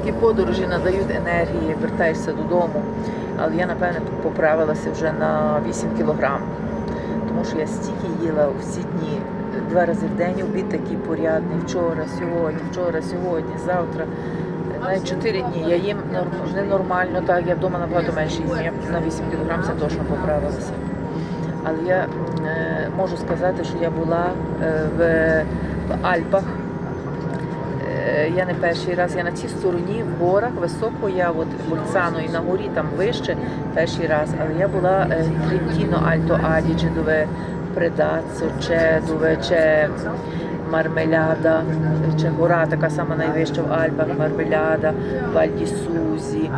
Такі подорожі надають енергії, вертаєшся додому. Але я, напевне, поправилася вже на 8 кілограм. Тому що я стільки їла всі дні, два рази в день обід такий порядний. Вчора, сьогодні, вчора, сьогодні, завтра. Навіть 4 дні я їм норм- ненормально, так я вдома набагато менше їм. Я на 8 кілограм це точно поправилася. Але я е, можу сказати, що я була е, в, в Альпах. Е, я не перший раз, я на цій стороні в горах високо, я от в і на горі там вище перший раз, але я була Трентіно, Альто Адіджі, дове Предацо, Че, дове Че, Мармеляда, Че гора така сама найвища в Альпах, Мармеляда, Вальді Сузі.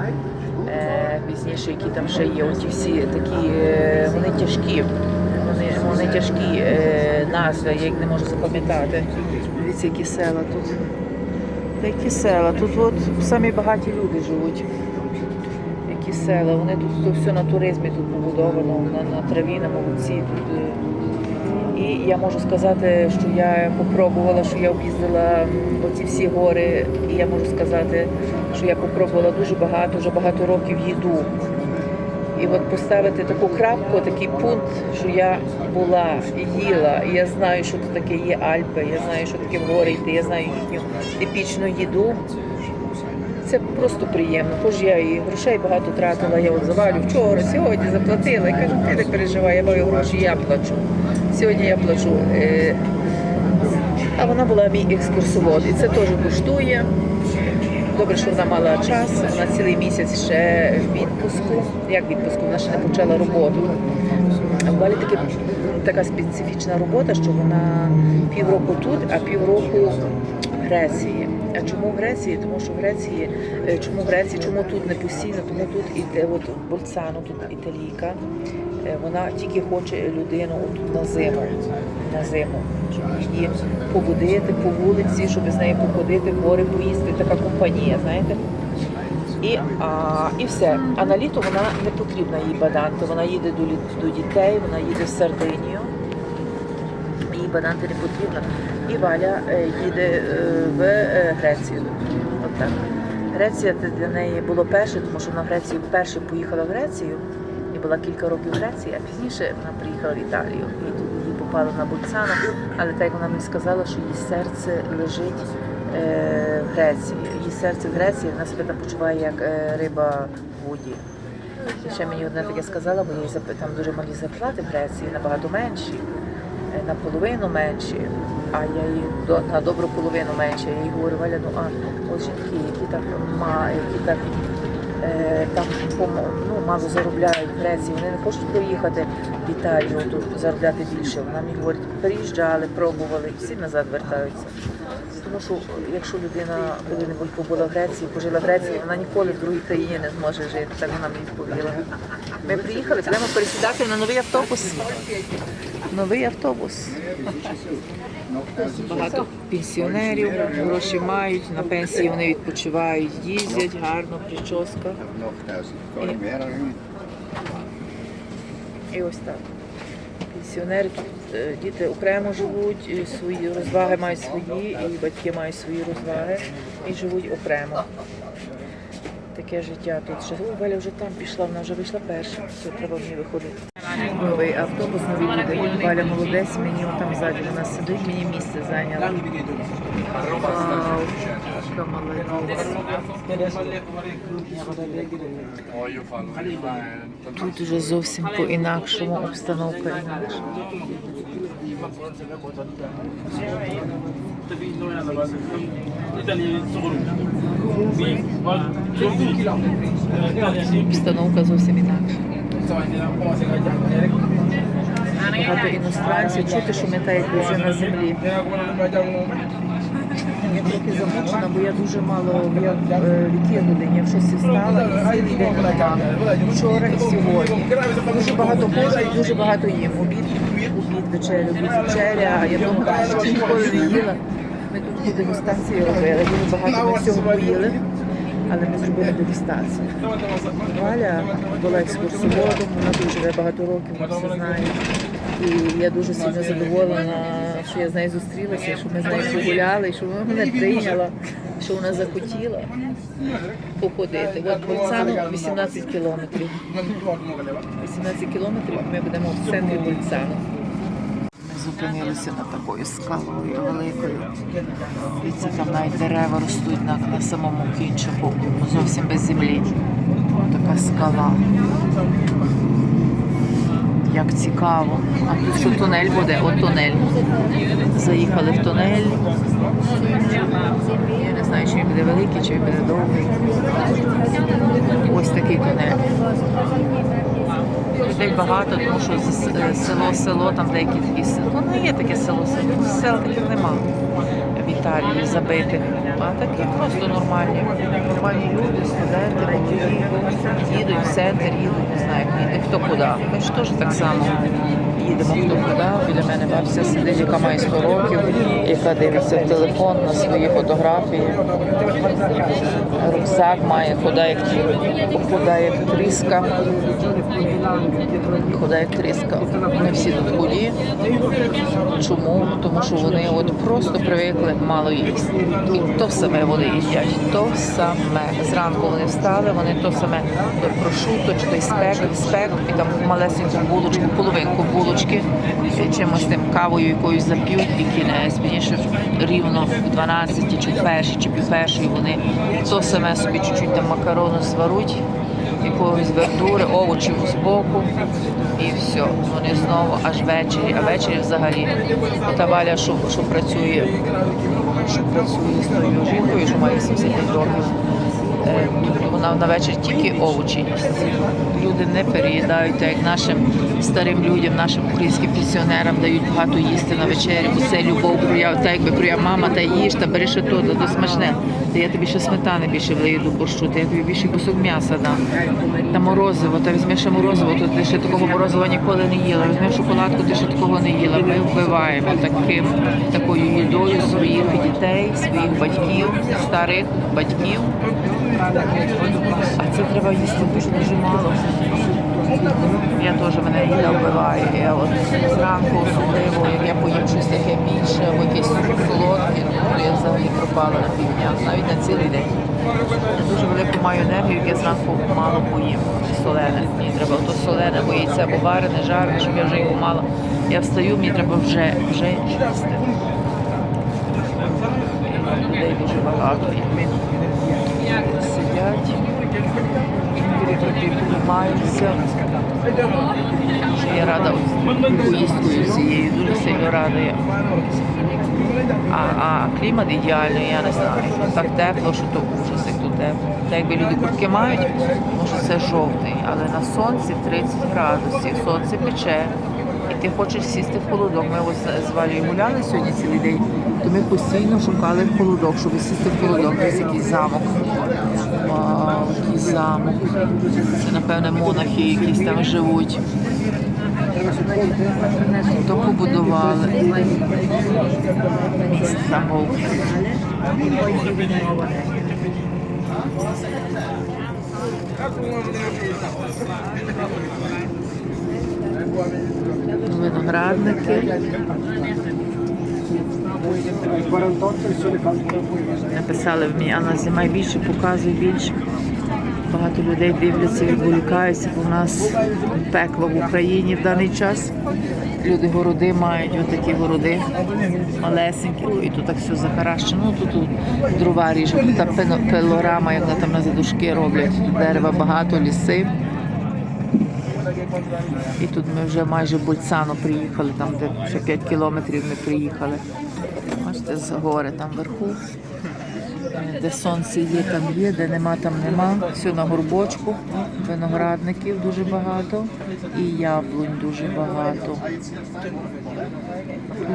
Е, пізніше, які там ще є, оті всі такі, е, вони тяжкі, вони, вони тяжкі е, назви, я їх не можу запам'ятати. Дивіться, які села тут. Які села. Тут от самі багаті люди живуть. Які села. Вони тут тут все на туризмі тут побудовано, на, на траві, на молодці. Тут, е. і я можу сказати, що я попробувала, що я об'їздила оці всі гори, і я можу сказати, що я попробувала дуже багато, вже багато років їду. І от поставити таку крапку, такий пункт, що я була, їла, я знаю, що це таке є Альпи, я знаю, що таке в гори йти, я знаю їхню типічну їду. Це просто приємно. Хоч я і грошей багато тратила, я от завалю вчора, сьогодні заплатила. І кажу, ти не переживай, я маю гроші, я плачу. Сьогодні я плачу. Е, А вона була мій екскурсовод. І це теж коштує. Добре, що вона мала час, вона цілий місяць ще в відпуску. Як відпуску? Вона ще не почала роботу. А в Балі таке, така специфічна робота, що вона півроку тут, а півроку в Греції. А чому в Греції? Тому що в Греції, е, чому в Греції, чому тут не постійно, тому тут іде от Больцано, тут італійка. Е, Вона тільки хоче людину от на зиму, на зиму, щоб її побудити по вулиці, щоб з нею походити, в гори поїсти. Така компанія, знаєте. І, а, і все. А на літо вона не потрібна їй баданти. Вона їде до, до дітей, вона їде в Сардинію. Їй баданти не потрібно. І Валя е, їде е, в Грецію. От так. Греція для неї було перше, тому що вона в Грецію вперше поїхала в Грецію була кілька років в Греції, а пізніше вона приїхала в Італію. І тут її попала на Больцано, але так вона мені сказала, що її серце лежить е, в Греції. Її серце в Греції, вона себе там почуває як е, риба в воді. І ще мені одне таке сказала, бо їй там дуже малі зарплати в Греції, набагато менші, е, наполовину менші, а я їй на добру половину менше. Я їй говорю, Валя, ну а от жінки, які так ма, які так там помо- ну, мало заробляють в Греції, вони не хочуть поїхати в Італію тут заробляти більше. Вона мені говорить, приїжджали, пробували, всі назад вертаються. Тому що якщо людина коли-небудь побула в Греції, пожила в Греції, вона ніколи в другій країні не зможе жити. Так вона мені відповіла. Ми приїхали, будемо пересідати на новий автобус. Новий автобус. Багато пенсіонерів, гроші мають, на пенсії вони відпочивають, їздять, гарно, прическа. І ось так. Е, діти окремо живуть, свої розваги мають свої, і батьки мають свої розваги і живуть окремо. Таке життя тут ще. О, Валя вже там пішла, вона вже вийшла перша. Все, треба мені виходити. Новий автобус, нові люди. Валя молодець, мені там ззаді вона сидить, мені місце зайняла. Тут уже зовсім по-інакшому обстановка інакша. Обстановка зовсім інакша. Багато іностранців, чути, що ми та якби на землі. Я трохи замучена, бо я дуже мало, я е, я в шості встала і цілий день була. Вчора і сьогодні. Дуже багато ходжу і дуже багато їм. Обід, обід, вечеря, обід, вечеря. Я вдома практично ніколи не їла. Ми тут дегустації робили, дуже багато ми всього поїли. Але ми зробили дегустацію. Валя була екскурсоводом, вона тут живе багато років, вона все знає. І я дуже сильно задоволена, що я з нею зустрілася, що ми з нею погуляли, і що вона мене прийняла, що вона захотіла походити. От Больцану 18 кілометрів. 18 кілометрів ми будемо в центрі Больцану. Ми зупинилися над такою скалою великою. Дивіться, там навіть дерева ростуть на, на самому кінчику, зовсім без землі. Така скала. Як цікаво. А тут що тунель буде? От тунель. Заїхали в тунель. Я не знаю, чи він буде великий, чи він буде довгий. Ось такий тунель. Людей багато, тому що е, село, село, там деякі такі села. Ну, не є таке село, село. Сел таких нема в Італії забитих. А такі просто нормальні. Нормальні люди, студенти, молоді, їдуть в центр, їдуть, не знаю, їдуть хто куди. Ми ж теж так само їдемо хто куди. Біля мене бабця сидить, яка має 100 років, яка дивиться в телефон на свої фотографії. Рюкзак має, худа як, худа як тріска. Худа як тріска. Вони всі тут худі. Чому? Тому що вони от просто привикли мало їсти. І то саме вони їдять. То саме. Зранку вони встали, вони то саме то прошуто, чи той спек, спек, і там малесеньку булочку, половинку булочки, чимось тим кавою якоюсь зап'ють і кінець. Пізніше рівно в 12 чи в першій, чи пів першій вони то саме собі чуть-чуть там макарону зваруть якогось вердури, овочів з боку і все. Вони знову аж ввечері, а ввечері взагалі. Та Валя, що, що працює, що працює з тою жінкою, що має 75 років. е, Вона на вечір тільки овочі. Люди не переїдають, як нашим старим людям, нашим українським пенсіонерам дають багато їсти на вечері, бо це любов прояв, так якби прояв мама, та їж, та бери ще то, та то смачне. Та я тобі ще сметани більше влию до борщу, та я тобі більше кусок м'яса дам. Та морозиво, та візьми ще морозиво, то ти ще такого морозива ніколи не їла. Візьми шоколадку, ти ще такого не їла. Ми вбиваємо таким, такою їдою своїх дітей, своїх батьків, старих батьків. А це треба їсти дуже дуже мало. Я теж мене їда вбиває. Я от зранку особливо, як я поїм щось таке більше або якесь солодке, то я взагалі пропала на півдня, навіть на цілий день. Я дуже велику маю енергію, як я зранку мало поїм. Солене. Мені треба то солене, бо яйце або варене, жарене, щоб я вже його мала. Я встаю, мені треба вже, вже їсти. Людей дуже багато. І ми сидять, тримаються. Що я рада поїздкою цією, дуже сильно рада. А, а клімат ідеальний, я не знаю. Так тепло, що то ужас, як тут тепло. Та якби люди куртки мають, що це жовтий, але на сонці 30 градусів, сонце пече. І ти хочеш сісти в холодок. Ми ось з Валею гуляли сьогодні цілий день, то ми постійно шукали холодок, щоб сісти в холодок. Ось якийсь замок. Який замок. Це, напевне, монахи якісь там живуть. То побудували. Замок. Виноградники. Написали в мені, Анна, знімай більше, показуй більше. Багато людей дивляться, відволікаються, бо в нас пекло в Україні в даний час. Люди городи мають, отакі городи малесенькі. І тут так все захаращено. Ну, тут, тут дрова ріжуть, та пилорама, як вони там на задушки роблять. Дерева багато, ліси. І тут ми вже майже Больцано приїхали, там де ще 5 кілометрів ми приїхали. Бачите, з гори там вверху. Де сонце є, там є, де нема, там нема. Все на горбочку. Виноградників дуже багато і яблунь дуже багато.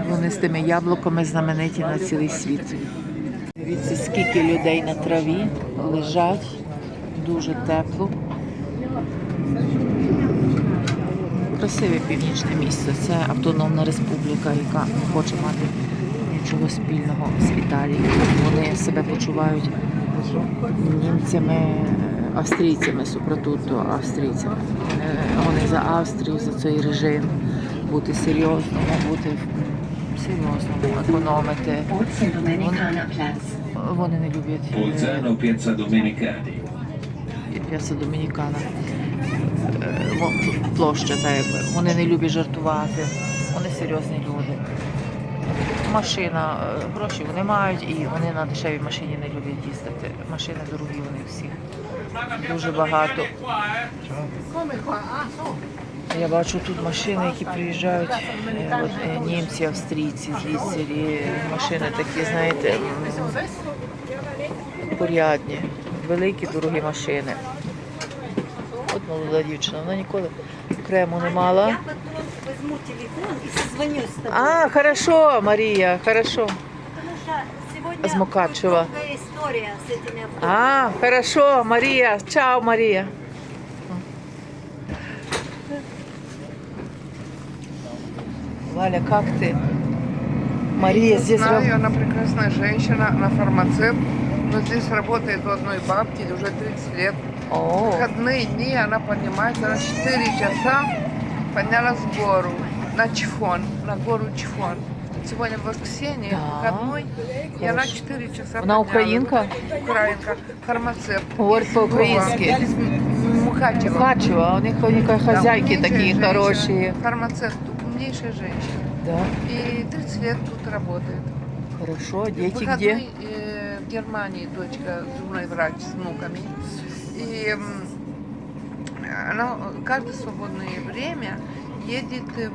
Вони з тими яблуками знамениті на цілий світ. Дивіться, скільки людей на траві лежать, дуже тепло. Красиве північне місце. Це автономна республіка, яка хоче мати нічого спільного з Італією. Вони себе почувають німцями, австрійцями, супратутто австрійцями. Вони, вони за Австрію, за цей режим, бути серйозному, бути серйозному, економити. Вони, вони не люблять е, Piazza Domenicani. П'яса Домінікана. Е, Площа, так якби. Вони не люблять жартувати. Вони серйозні люди. Машина, е, гроші вони мають і вони на дешевій машині не люблять їздити. Машини дорогі вони всі. Дуже багато. Я бачу тут машини, які приїжджають, е, от, е, німці, австрійці, звідси, машини такі, знаєте, порядні, великі, дорогі машини. От молода дівчина, вона ніколи крему не мала. Я потом возьму телефон и созвонюсь с тобой. А, хорошо, Марія, хорошо. Потому что сегодня З Мукачева. будет долгая история с этими автобусами. А, хорошо, Марія. Чао, Марія. Валя, как ты? Мария здесь Знаю, раб- она прекрасная женщина, она фармацевт, но здесь работает у одной бабки уже 30 лет. В О, выходные дни она поднимается на 4 часа, поднялась в гору, на Чифон, на гору Чифон. Сегодня воскресенье, Да. выходной, и она Хорошо. 4 часа Она украинка? Украинка, фармацевт. Говорит по-украински. Львова, Из М- Мукачева. Хачева, у них, у них Да, хозяйки умнейшая такие женщина, хорошие. Фармацевт, умнейшая женщина. Да, И 30 лет тут работает. хорошо. В Дети выходной, где? э, в Германии дочка зубной врач с внуками. И она каждое свободное время едет э,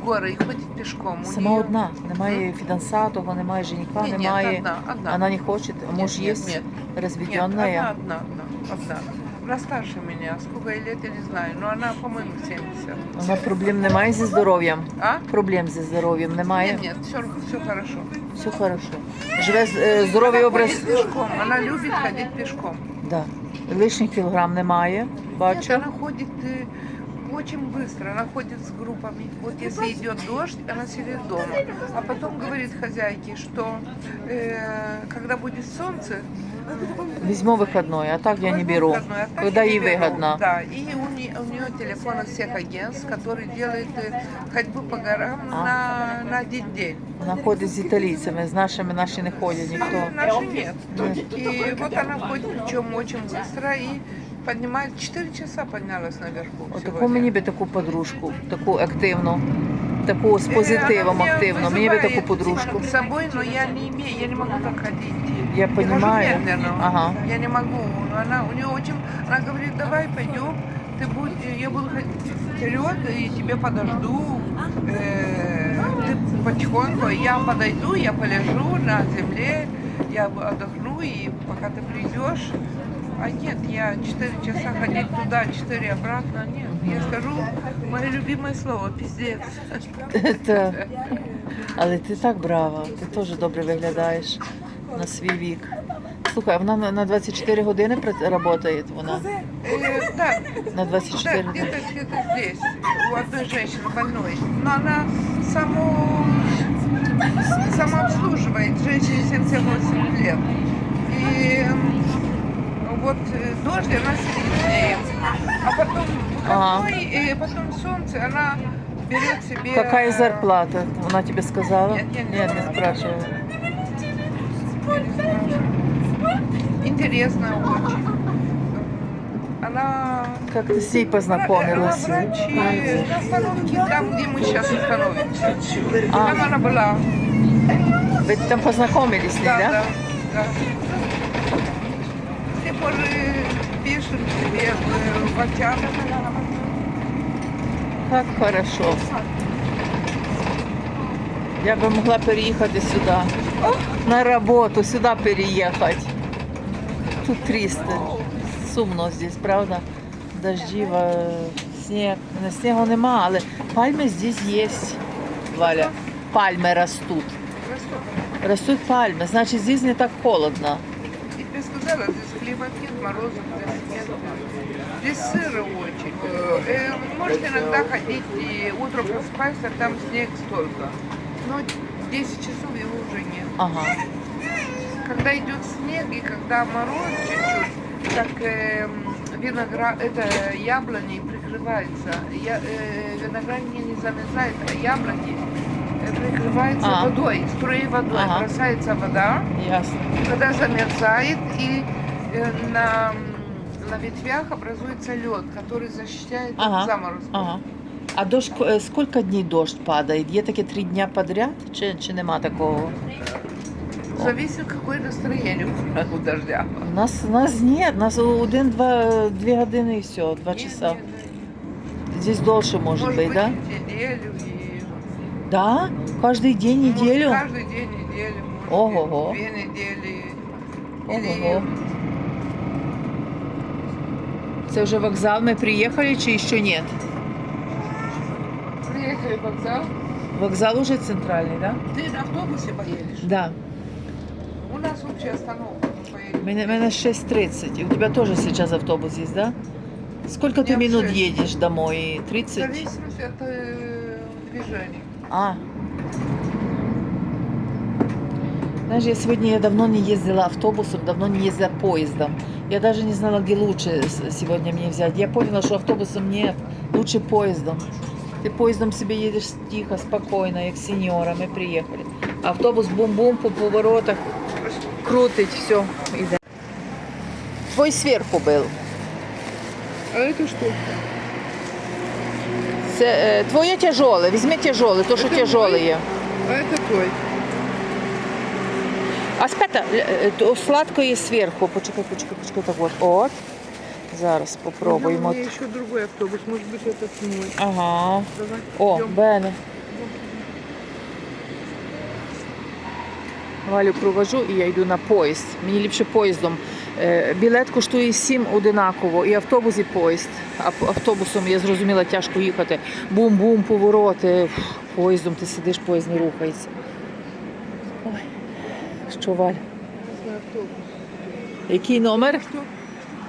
в горы и ходит пешком. У Сама неё- одна. Немає фінансатого, немає жениха, Ні, ні, немає. одна, одна. Она не хочет. Муж Нет, есть? нет, Нет, Разведенная? одна, одна, одна, одна. Она старше меня, сколько ей лет, я не знаю, но она, по-моему, 70. Вона проблем немає зі здоров'ям. А? Проблем зі здоров'ям немає. Нет, нет, все, все хорошо. Все хорошо. Живе з- е, здоровий Она образ. ходит пешком, она любит ходить пешком. Да. Лишніх кілограм немає. Бачу. Нет, она ходит э, очень быстро, она ходит с группами. Вот если идет дождь, она сидит дома. А потом говорит хозяйке, что э, когда будет солнце, Візьму вихідної, а так я не возьму беру. выходной, а так Когда я не ей беру. выгодно. Да, и у нее, у нее телефон от всех агентств, который делает э, ходьбу по горам А. на, на один день. Вона ходить з італійцями, з нашими наші не ходять ніхто. Наши нет. И вот она ходит, причем очень быстро, и поднимает, 4 часа поднялась наверху. Отаку сегодня. мені би таку подружку, таку активну, таку з позитивом Она меня активно. Мені би таку вызывает подружку. С собой, но я не имею, я не могу так ходить. Я хожу понимаю. медленно. Ага. Я не могу. Но Она, у нее очень, она говорит, давай пойдем, ты будь, я буду ходить вперед и тебе подожду. Э, ты потихоньку, я подойду, я полежу на земле, я отдохну, и пока ты придешь, а нет, я 4 часа ходить туда, 4 обратно, нет. Я скажу мое любимое слово, пиздец. Та. Але ти так брава, ти теж добре виглядаєш на свій вік. Слухай, а вона на- на 24 години працює вона? Э, да, На Да, 24 години. где-то где здесь, у одной женщины больной. Но она само, самообслуживает, женщине 78 лет. И вот э, дождь, она сидит с ней. А потом Ага. выходной, и потом солнце, она берет себе... Какая зарплата? Вона тебе сказала? Нет, я не Нет, не спрашивала. Интересно очень. Она... Как ты с ней Она познакомилась? врач э, на остановке, там, где мы сейчас остановимся. А. Там она была. Ви там познакомились, Да, да? да, да. Позже пишем в WhatsApp. Как хорошо. Я би могла переїхати сюди. На роботу, сюди переїхати. Тут 300. Сумно здесь, правда? Дождів, е, сніг. Не, снігу нема, але пальми здесь є. Валя. Пальми ростуть. Ростуть пальми, значить здесь не так холодно. Сказала, здесь климат нет, морозов здесь нет. Здесь сыро очень. Э, Можете иногда ходить и утром просыпаешься, там снег столько. Но в 10 часов его уже нет. Ага. Когда идет снег и когда мороз чуть-чуть, так э, виноград, это яблони прикрывается. Я, э, виноград не, не замерзает, а яблони э, прикрывается А. водой, струей водой. Ага. Бросается вода, Ясно. вода замерзает, и э, на, на ветвях образуется лед, который защищает Ага. от заморозка. Ага. А дощ, е, скільки днів дощ падає? Є таке три дня подряд? Чи, чи нема такого? Зависит, какое настроение у дождя. У нас, у нас ні, у нас один-два дві години і все, два Не- часа. не- не. Здесь дольше може Может бути, быть, да? неделю и Да? Кожний день, Может, неділю? каждый день неделю, может, Ого-го. две недели. Ого-го. Или Це вже вокзал, ми приїхали чи ще ні? приехали в вокзал. Вокзал уже центральний, да? Ты на автобусе поедешь? Да. У нас общая остановка. мы поедем. У мене, мене 6.30. И у тебя тоже сейчас автобус есть, да? Сколько ты Нет, минут шесть. едешь домой? В 30? зависимости от э, движения. А. Знаешь, я сегодня я давно не ездила автобусом, давно не ездила поездом. Я даже не знала, где лучше сегодня мне взять. Я поняла, что автобусом нет, лучше поездом. Ты поездом себе едешь тихо, спокойно, как сеньора, мы приехали. Автобус бум-бум по поворотах, крутить, все. Твой сверху был. А это что? Це, е, твоє тяжеле, візьми тяжеле, то, що Це тяжеле мой? є. А это твой. А спета, е, то сладко є зверху. Почекай, почекай, почекай, так от. От. Зараз попробуємо. У меня еще другой автобус. Может быть, этот мой. Ага. Давай. О, идем. Бене. Валю провожу і я йду на поїзд. Мені ліпше поїздом. Е, Білет коштує 7 одинаково, і автобус, і поїзд. А п- автобусом я зрозуміла, тяжко їхати. Бум-бум, повороти. Фу, Поїздом ти сидиш, поїзд не рухається. Ой, що Валь? Красный автобус. Який номер? Что?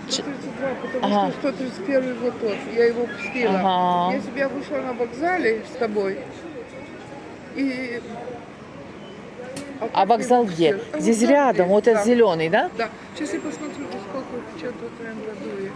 132, потому Ага. что 131 вот тот. Я его пустила. Ага. Если бы я вышла на вокзале с тобой и... а вокзал где? Здесь рядом, вот этот зеленый, да? Да. Сейчас я посмотрю, сколько в 53 году